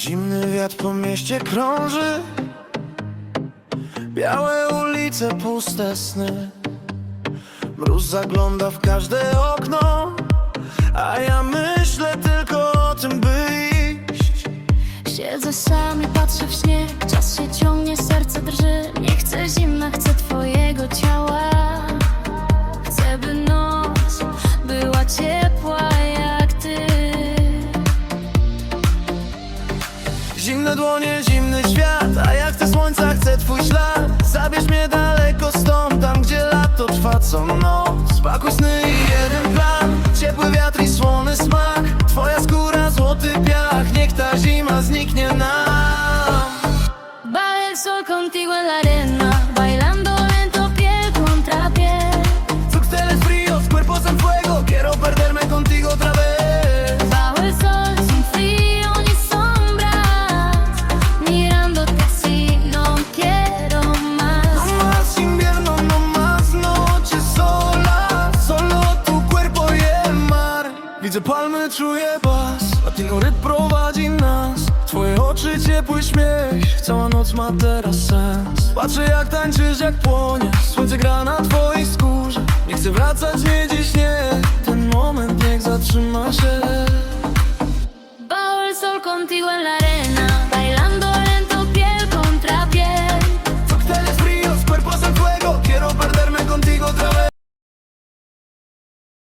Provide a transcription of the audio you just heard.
świat po mieście krąży. Białe ulice, puste sny. Mróz zagląda w każde okno A ja myślę tylko o tym, by iść. Siedzę sam i patrzę w śnieg Czas się ciągnie, Zimne dłonie, zimny świat. A jak chcę słońca, chcę twój ślad Zabierz mnie daleko stąd Tam, gdzie lato trwa co noc. Pakuj sny i jeden plan Ciepły wiatr i słony smak. Twoja skóra, złoty piach Niech ta zima zniknie nam. Baja el sol contigo en la arena Widzę palmy, czuję bas Latino rytm prowadzi nas. Twoje oczy, ciepły śmiech Cała noc ma teraz sens. Patrzę jak tańczysz, jak płoniesz Słońce gra na twojej skórze. Nie chcę wracać, nie dziś, nie. Ten moment niech zatrzyma się. Bajo el sol contigo en la arena